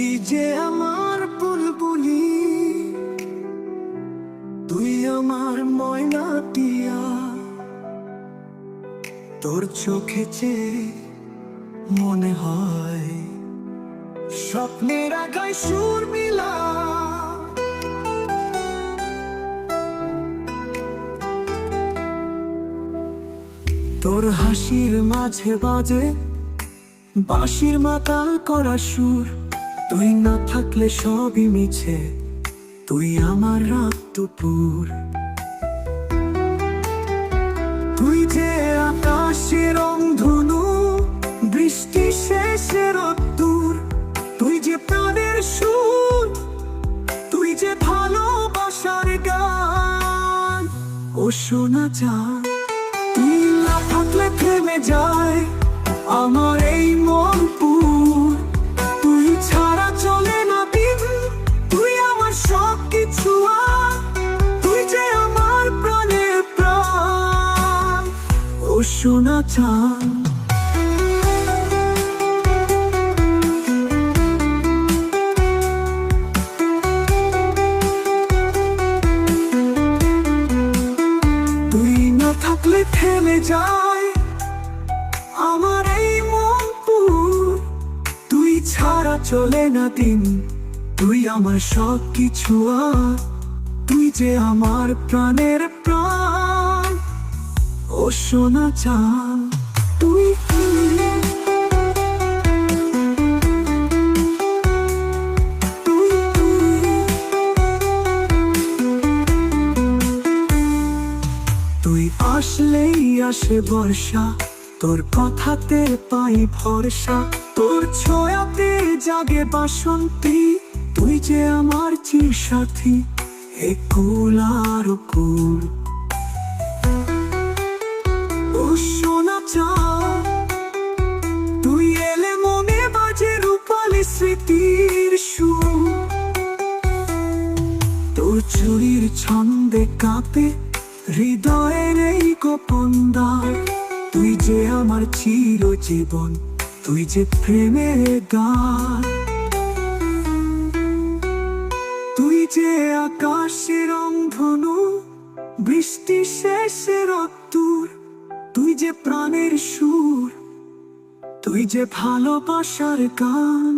যে আমার বুলবুলি, তুই আমার ময়না টিয়া। তোর চোখে মনে হয় স্বপ্নের আগায় সুর মিলা। তোর হাসির মাঝে বাজে বাঁশির মাতাল করা সুর। তুই না থাকলে সবই মিছে, তুই আমার রাত দুপুর। তুই যে আকাশের ধনু, বৃষ্টি শেষের দূর। তুই যে প্রাণের সুর, তুই যে ভালোবাসার গান, ও শোনা যায়। তুই না থাকলে থেমে যায় আমার এই মন। শোনা চান তুই না থাকলে থেমে যায় আমার এই মন তুই ছাড়া চলে না দিন। তুই আমার সব কিছু আর, তুই যে আমার প্রাণের প্রাণ। শোনা চান। তুই তুই আসলেই আসে বর্ষা, তোর কথাতে পাই ভরসা, তোর ছোঁয়াতে জাগে বাসন্তী, তুই যে আমার চির সাথী, এ কুল আর কুল। ছন্দে কাঁপে হৃদয়ের এই গোপন দ্বার। তুই যে আমার চির জীবন, তুই যে প্রেমের গান। তুই যে আকাশের ধনু, বৃষ্টি শেষের অত্তর তুই যে প্রাণের সুর, তুই যে ভালোবাসার গান।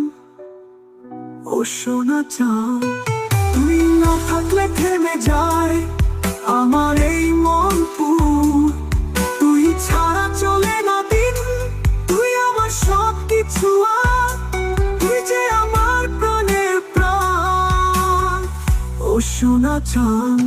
ও শোনা চান তুই না থাকলে থেমে ও সোনা চান